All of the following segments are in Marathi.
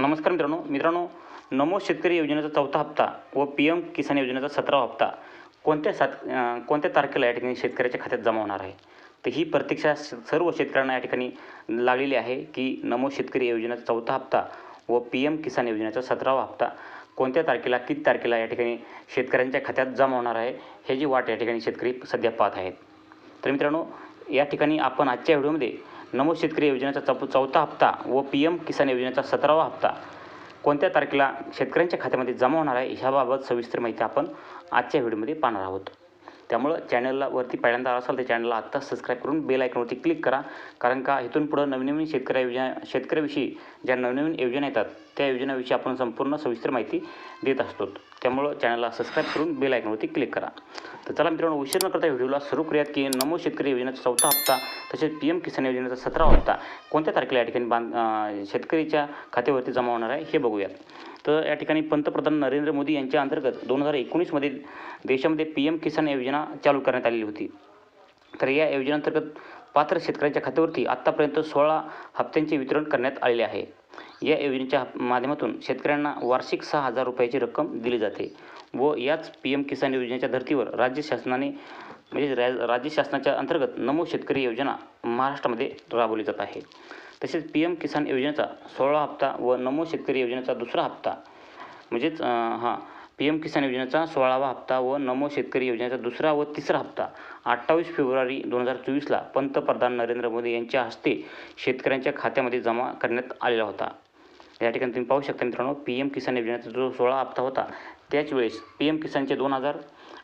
नमस्कार मित्रांनो. मित्रांनो नमो शेतकरी योजनेचा चौथा हप्ता व पी एम किसान योजनेचा सतरावा हप्ता कोणत्या सात कोणत्या तारखेला या ठिकाणी शेतकऱ्याच्या खात्यात जमा होणार आहे? तर ही प्रतीक्षा सर्व शेतकऱ्यांना या ठिकाणी लागलेली आहे की नमो शेतकरी योजनेचा चौथा हप्ता व पी एम किसान योजनेचा सतरावा हप्ता कोणत्या तारखेला किती तारखेला या ठिकाणी शेतकऱ्यांच्या खात्यात जमा होणार आहे? हे जी वाट या ठिकाणी शेतकरी सध्या पाहत आहेत. तर मित्रांनो या ठिकाणी आपण आजच्या व्हिडिओमध्ये नमो शेतकरी योजनेचा चौ चौथा हप्ता व पी एम किसान योजनेचा सतरावा हप्ता. कोणत्या तारखेला शेतकऱ्यांच्या खात्यामध्ये जमा होणार आहे ह्याबाबत सविस्तर माहिती आपण आजच्या व्हिडिओमध्ये पाहणार आहोत. त्यामुळं चॅनलला वरती पहिल्यांदा असाल तर चॅनलला आत्ताच सबस्क्राईब करून बेल आयकॉनवरती क्लिक करा. कारण का इथून पुढं नवीन नवीन शेतकऱ्या योजना शेतकऱ्याविषयी ज्या नवनवीन योजना येतात त्या योजनाविषयी आपण संपूर्ण सविस्तर माहिती देत असतो. त्यामुळं चॅनलला सबस्क्राईब करून बेल आयकॉनवरती क्लिक करा. तर चला मित्रांनो उशीर न करता व्हिडिओला सुरू करूयात की नमो शेतकरी योजनेचा चौथा हप्ता तसेच पी एम किसान योजनेचा सतरावा हप्ता कोणत्या तारखेला या ठिकाणी बांध शेतकरीच्या खात्यावरती जमा होणार आहे हे बघूयात. तर या ठिकाणी पंतप्रधान नरेंद्र मोदी यांच्या अंतर्गत दोन हजार एकोणीसमध्ये देशामध्ये पी एम किसान योजना चालू करण्यात आलेली होती. तर या योजनेअंतर्गत पात्र शेतकऱ्यांच्या खात्यावरती आत्तापर्यंत सोळा हप्त्यांचे वितरण करण्यात आलेले आहे. या योजनेच्या माध्यमातून शेतकऱ्यांना वार्षिक सहा हजार रुपयाची रक्कम दिली जाते व याच पी एम किसान योजनेच्या धर्तीवर राज्य शासनाने म्हणजे रा राज्य शासनाच्या अंतर्गत नमो शेतकरी योजना महाराष्ट्रामध्ये राबवली जात आहे. तसेच पी एम किसान योजनेचा सोळा हप्ता व नमो शेतकरी योजनेचा दुसरा हप्ता म्हणजेच हां पी एम किसान योजनेचा सोळावा हप्ता व नमो शेतकरी योजनेचा दुसरा व तिसरा हप्ता अठ्ठावीस फेब्रुवारी दोन हजार चोवीसला पंतप्रधान नरेंद्र मोदी यांच्या हस्ते शेतकऱ्यांच्या खात्यामध्ये जमा करण्यात आलेला होता. या ठिकाणी तुम्ही पाहू शकता मित्रांनो पी एम किसान योजनेचा जो सोळा हप्ता होता त्याच वेळेस पी एम किसानचे दोन हजार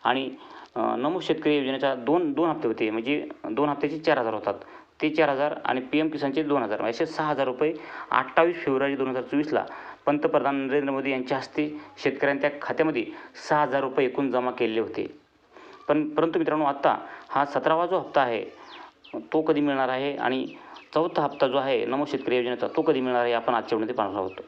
आणि नमो शेतकरी योजनेचा दोन दोन हप्ते होते. म्हणजे दोन हप्त्याचे चार हजार होतात. ते चार हजार आणि पी एम किसानचे दोन हजार. असे सहा हजार रुपये अठ्ठावीस फेब्रुवारी दोन हजार चोवीसला पंतप्रधान नरेंद्र मोदी यांच्या हस्ते शेतकऱ्यांच्या खात्यामध्ये सहा हजार रुपये एकूण जमा केलेले होते. पण परंतु मित्रांनो आत्ता हा सतरावा जो हप्ता आहे तो कधी मिळणार आहे? आणि चौथा हप्ता जो आहे नमो शेतकरी योजनेचा तो कधी मिळणार आहे? आपण आजच्या व्हिडिओमध्ये पाहणार आहोत.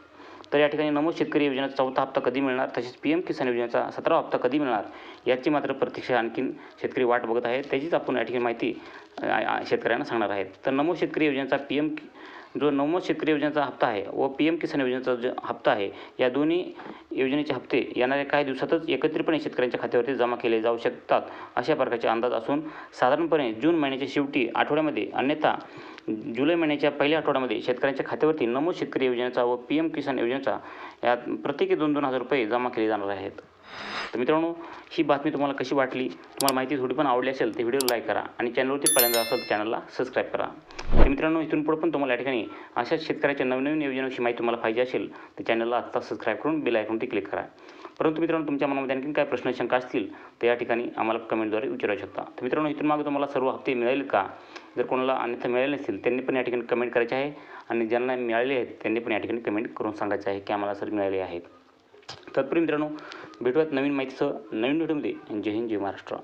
तर या ठिकाणी नमो शेतकरी योजनेचा चौथा हप्ता कधी मिळणार? तसेच पी एम किसान योजनेचा सतरावा हप्ता कधी मिळणार? याची मात्र प्रतीक्षा आणखीन शेतकरी वाट बघत आहेत. त्याचीच आपण या ठिकाणी माहिती शेतकऱ्यांना सांगणार आहेत. तर नमो शेतकरी योजनेचा पी एम जो नमो शेतकरी योजनेचा हप्ता आहे व पी एम किसान योजनेचा जो हप्ता आहे या दोन्ही योजनेचे हप्ते येणाऱ्या काही दिवसातच एकत्रितपणे शेतकऱ्यांच्या खात्यावरती जमा केले जाऊ शकतात अशा प्रकारचे अंदाज असून साधारणपणे जून महिन्याच्या शेवटी आठवड्यामध्ये अन्यथा जुलै महिन्याच्या पहिल्या आठवड्यामध्ये शेतकऱ्यांच्या खात्यावरती नमो शेतकरी योजनेचा व पी एम किसान योजनेचा यात प्रत्येकी दोन दोन हजार रुपये जमा केले जाणार आहेत. तर मित्रांनो ही बातमी तुम्हाला कशी वाटली? तुम्हाला माहिती थोडी पण आवडली असेल तर व्हिडिओ लाईक करा आणि चॅनलवरती पहिल्यांदा असेल तर चॅनलला सबस्क्राईब करा. तर मित्रांनो इथून पुढे पण तुम्हाला या ठिकाणी अशाच शेतकऱ्याच्या नवनवीन योजनाविषयी माहिती तुम्हाला पाहिजे असेल तर चॅनलला आत्ता सबस्क्राईब करून बेल आयकॉनवरती क्लिक करा. परंतु मित्रांनो तुमच्या मनामध्ये आणखी काय प्रश्न शंका असतील तर या ठिकाणी आम्हाला कमेंटद्वारे विचारू शकता. तर मित्रांनो इथून मागे तुम्हाला सर्व हप्ते मिळेल का? जर कोणाला अन्यथा मिळाले नसतील त्यांनी पण या ठिकाणी कमेंट करायचे आहे. आणि ज्यांना मिळाले आहेत त्यांनी पण या ठिकाणी कमेंट करून सांगायचे आहे की आम्हाला सर मिळाले आहेत. तत्पूर्वी मित्रांनो भेटूयात नवीन माहितीसह नवीन व्हिडिओमध्ये. जय हिंद जय महाराष्ट्र.